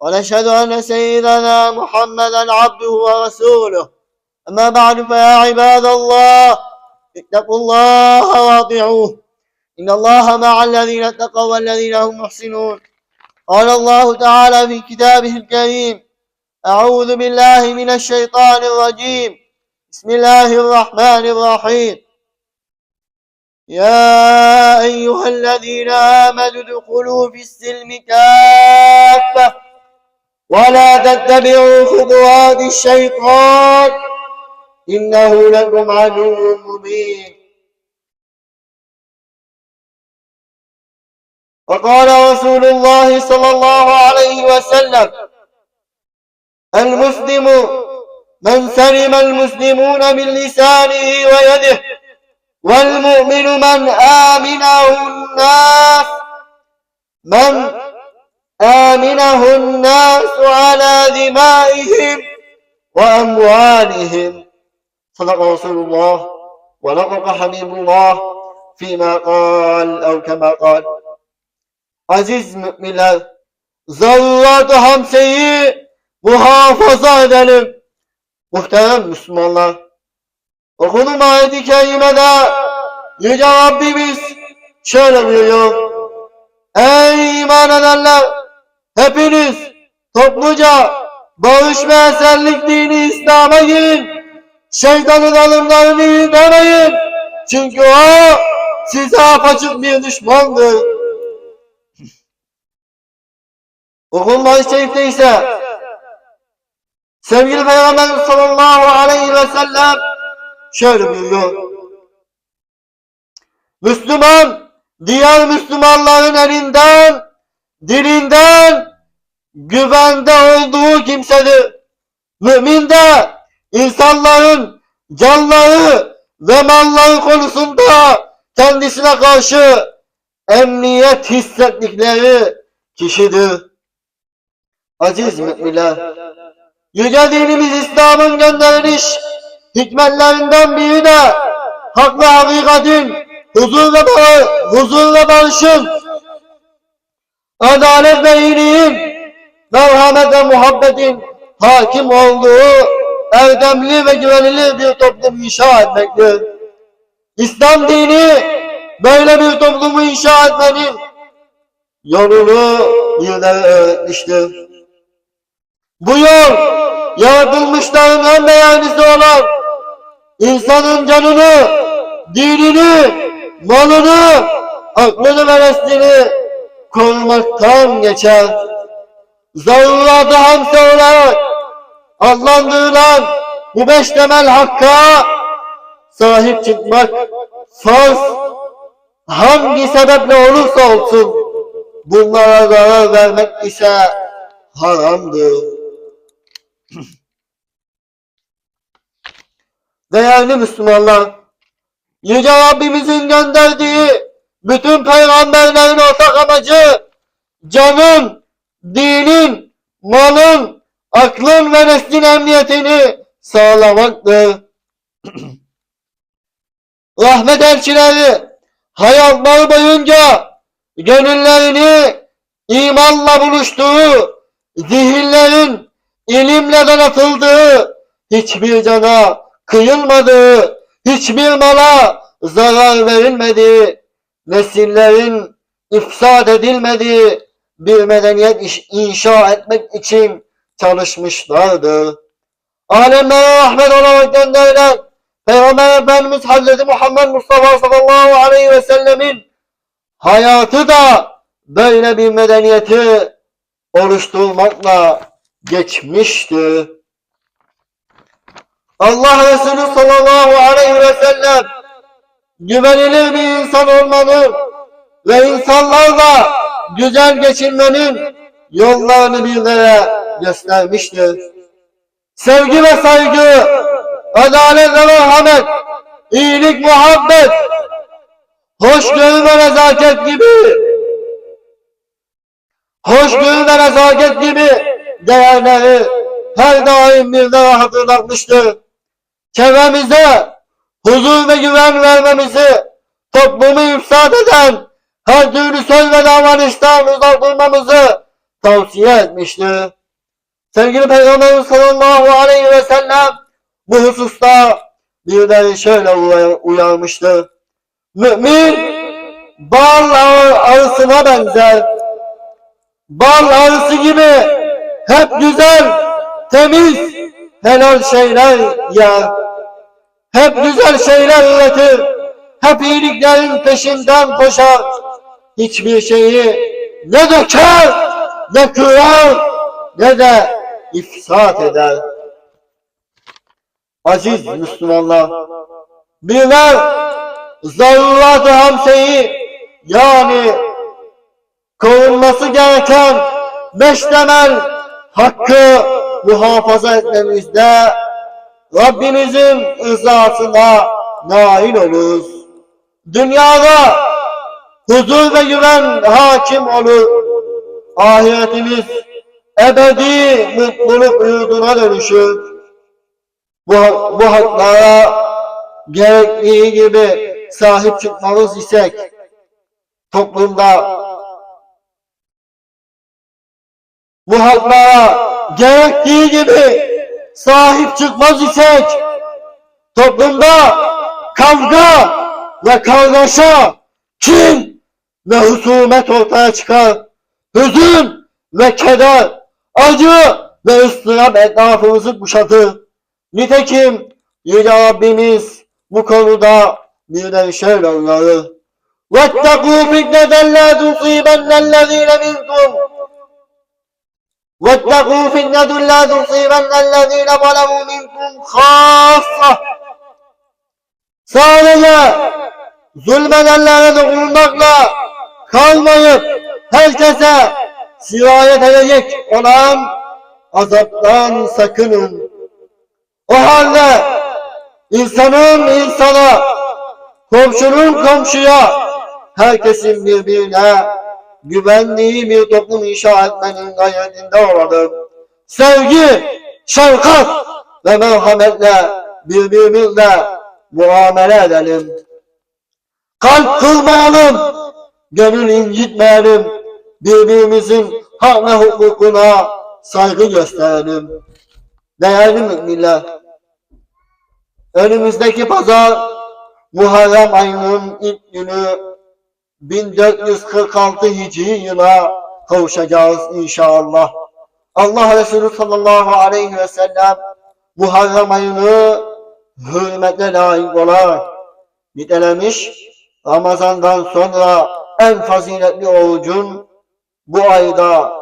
ونشهد أن سيدنا محمدا عبده ورسوله. أما بعد فيا عباد الله اتقوا الله وأطيعوه. إن الله مع الذين اتقوا والذين هم محسنون. قال الله تعالى في كتابه الكريم أعوذ بالله من الشيطان الرجيم. بسم الله الرحمن الرحيم. يا أيها الذين آمنوا ادخلوا في السلم كافة. ولا تتبعوا خطوات الشيطان إنه لكم عدو مبين. وقال رسول الله صلى الله عليه وسلم المسلم من سلم المسلمون من لسانه ويده والمؤمن من آمنه الناس من آمنه الناس على دمائهم وأموالهم صدق رسول الله ونطق حبيب الله فيما قال أو كما قال Aziz müminler, zarurat-ı hamseyi muhafaza edelim. Muhterem Müslümanlar, okunum ayet-i kerimede Yüce Rabbimiz şöyle buyuruyor. Ey iman edenler! Hepiniz topluca barış ve esenlik dini İslam'a girin. Şeytanın alımlarını demeyin. Çünkü o size apaçık bir düşmandır. Okunma şerifte ise sevgili Peygamber sallallahu aleyhi ve sellem şöyle buyuruyor. Müslüman diğer Müslümanların elinden, dilinden güvende olduğu kimsedir. Mümin de insanların canları ve malları konusunda kendisine karşı emniyet hissettikleri kişidir. Aziz müminler, Yüce dinimiz İslam'ın gönderiliş hikmetlerinden biri de hak ve hakikatin huzur ve, bar huzur ve barışın, adalet ve iyiliğin, merhamet ve muhabbetin hakim olduğu erdemli ve güvenilir bir toplum inşa etmektir. İslam dini böyle bir toplumu inşa etmenin yolunu bizlere öğretmiştir. Bu yol yaratılmışların en değerlisi olan insanın canını, dinini, malını, aklını ve neslini korumaktan geçer. Zarurat-ı hamse olarak adlandırılan bu beş temel hakka sahip çıkmak farz hangi sebeple olursa olsun bunlara zarar vermek ise haramdır. Değerli Müslümanlar, Yüce Rabbimizin gönderdiği bütün peygamberlerin ortak amacı canın, dinin, malın, aklın ve neslin emniyetini sağlamaktır. Rahmet elçileri hayatları boyunca gönüllerini imanla buluştuğu, zihinlerin ilimle donatıldığı, hiçbir cana kıyılmadığı, hiçbir mala zarar verilmediği, nesillerin ifsad edilmediği bir medeniyet inşa etmek için çalışmışlardır. Alemlere rahmet olarak gönderilen Peygamber Efendimiz Hazreti Muhammed Mustafa sallallahu aleyhi ve sellemin hayatı da böyle bir medeniyeti oluşturmakla geçmiştir. Allah Resulü sallallahu aleyhi ve sellem güvenilir bir insan olmanın ve insanlarla güzel geçinmenin yollarını bizlere göstermiştir. Sevgi ve saygı, adalet ve merhamet, iyilik, muhabbet, hoşgörü ve nezaket gibi, hoşgörü ve nezaket gibi değerleri her daim bizlere hatırlatmıştır. Çevremize huzur ve güven vermemizi, toplumu ifsad eden her türlü söz ve davranıştan uzak durmamızı tavsiye etmiştir. Sevgili Peygamberimiz sallallahu aleyhi ve sellem bu hususta bir de şöyle uya- uyarmıştır. Mümin bal arısına benzer. Bal arısı gibi hep güzel, temiz, helal şeyler yer. Hep güzel şeyler üretir. Hep iyiliklerin peşinden koşar. Hiçbir şeyi ne döker, ne kırar, ne de ifsat eder. Aziz Müslümanlar, bizler zarurat-ı hamseyi yani korunması gereken beş temel hakkı muhafaza etmemizde Rabbimizin rızasına nail oluruz. Dünyada huzur ve güven hakim olur. Ahiretimiz ebedi mutluluk yurduna dönüşür. Bu, bu haklara gerektiği gibi sahip çıkmamız isek toplumda bu haklara gerektiği gibi sahip çıkmaz isek toplumda kavga ve kargaşa, kin ve husumet ortaya çıkar. Hüzün ve keder, acı ve ıstırap etrafımızı kuşatır. Nitekim Yüce Rabbimiz bu konuda bir de şöyle uyarır. وَاتَّقُوا فِتْنَةً لَا تُصِيبَنَّ الَّذ۪ينَ مِنْكُمْ واتقوا فتنة لا تصيبن الذين ظلموا منكم خاصة Sadece zulmedenlere dokunmakla kalmayıp herkese sirayet edecek olan azaptan sakının. O halde insanın insana, komşunun komşuya, herkesin birbirine güvenliği bir toplum inşa etmenin gayretinde olalım. Sevgi, şefkat ve merhametle birbirimizle muamele edelim. Kalp kırmayalım, gönül incitmeyelim, birbirimizin hak ve hukukuna saygı gösterelim. Değerli müminler, önümüzdeki pazar Muharrem ayının ilk günü 1446 Hicri yıla kavuşacağız inşallah. Allah Resulü sallallahu aleyhi ve sellem Muharrem ayını hürmetle layık olarak nitelemiş. Ramazandan sonra en faziletli orucun bu ayda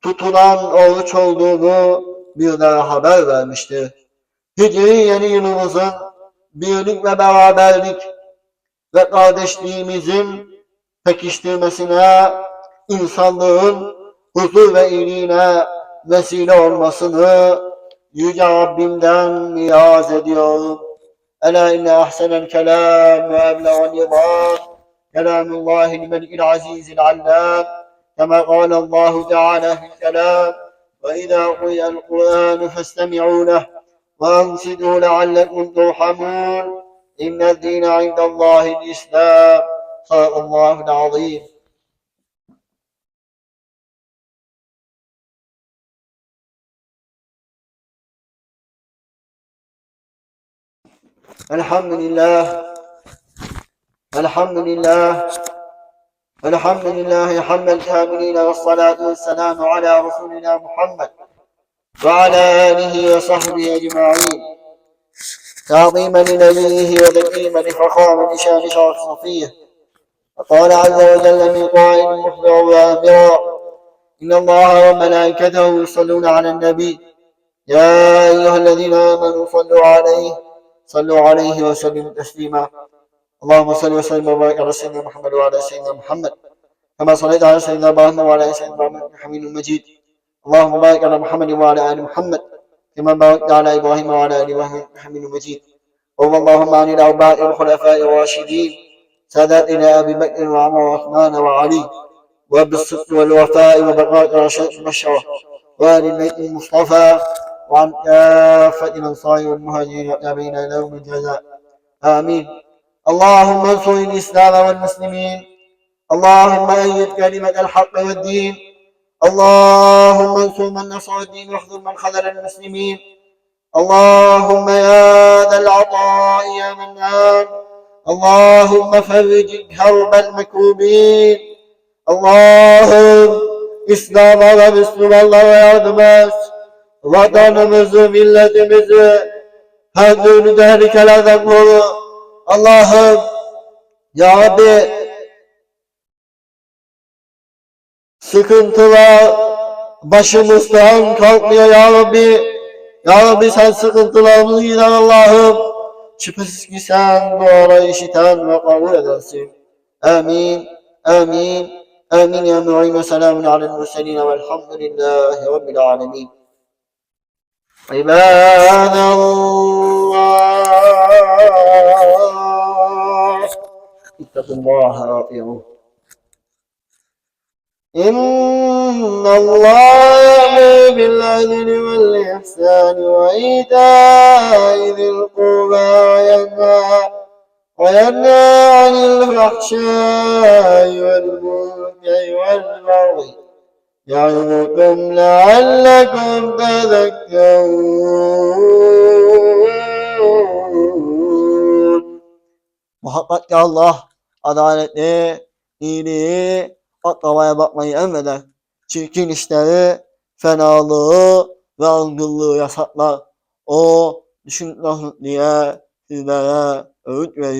tutulan oruç olduğunu bir daha haber vermiştir. Hicri yeni yılımızın birlik ve beraberlik ve kardeşliğimizin pekiştirmesine, insanlığın huzur ve iyiliğine vesile olmasını Yüce Rabbimden niyaz ediyorum. Ela inne ahsenel kelam ve eblegan yıbâd. Kelamullahi limenil azizil allâm. Kema kâlallahu teâlâ fil kelam. Ve izâ kuyel Kur'an festemi'û leh. Ve ansidû leallekum turhamûn. İnnel dîne indallâhil islam. صدق الله العظيم. الحمد لله. الحمد لله. الحمد لله حمد الكاملين والصلاة والسلام على رسولنا محمد وعلى آله وصحبه أجمعين. تعظيما لنبيه وتكريما لفخامة شان شرف صفيه وقال عز وجل من قائل مخبرا وآمرا إن الله وملائكته يصلون على النبي. يا أيها الذين آمنوا صلوا عليه صلوا عليه وسلموا تسليما. اللهم صل وسلم وبارك على سيدنا محمد وعلى سيدنا محمد. كما صليت على سيدنا إبراهيم وعلى سيدنا إبراهيم حميد مجيد. اللهم بارك على محمد وعلى آل محمد كما باركت على إبراهيم وعلى آل إبراهيم حميد مجيد. اللهم عن الاربعه الخلفاء الراشدين. ساداتنا ابي بكر وعمر وعثمان وعلي وبالصدق والوفاء وبقاء رشاد البشره وآل البيت المصطفى وعن كافة الأنصار والمهاجرين والتابعين إلى يوم الجزاء. آمين. اللهم انصر الإسلام والمسلمين. اللهم أيد كلمة الحق والدين. اللهم انصر من نصر الدين واخذل من خذل المسلمين. اللهم يا ذا العطاء يا منان اللهم فرج كرب المكروبين Allah'ım İslam'a ve Müslümanlara yardım et. Vatanımızı, milletimizi her türlü tehlikelerden koru. Allah'ım Ya Rabbi sıkıntılar başımızdan kalkmıyor Ya Rabbi. Ya Rabbi sen sıkıntılarımızı gider Allah'ım. Şüphesiz ki sen duaları işiten ve kabul edersin. Amin. Amin. آمين يا معين وسلام على المرسلين والحمد لله رب العالمين عباد الله اتقوا الله واطيعوه إن الله يأمر بالعدل والإحسان وإيتاء ذي القربى وينهى وينهى عن الفحشاء والمنكر والبغي يعظكم لعلكم تذكرون Muhakkak ki Allah adaletli, iyiliği, aklamaya bakmayı emreder. Çirkin işleri, fenalığı ve algınlığı yasaklar. O düşünün diye sizlere öğüt veriyor.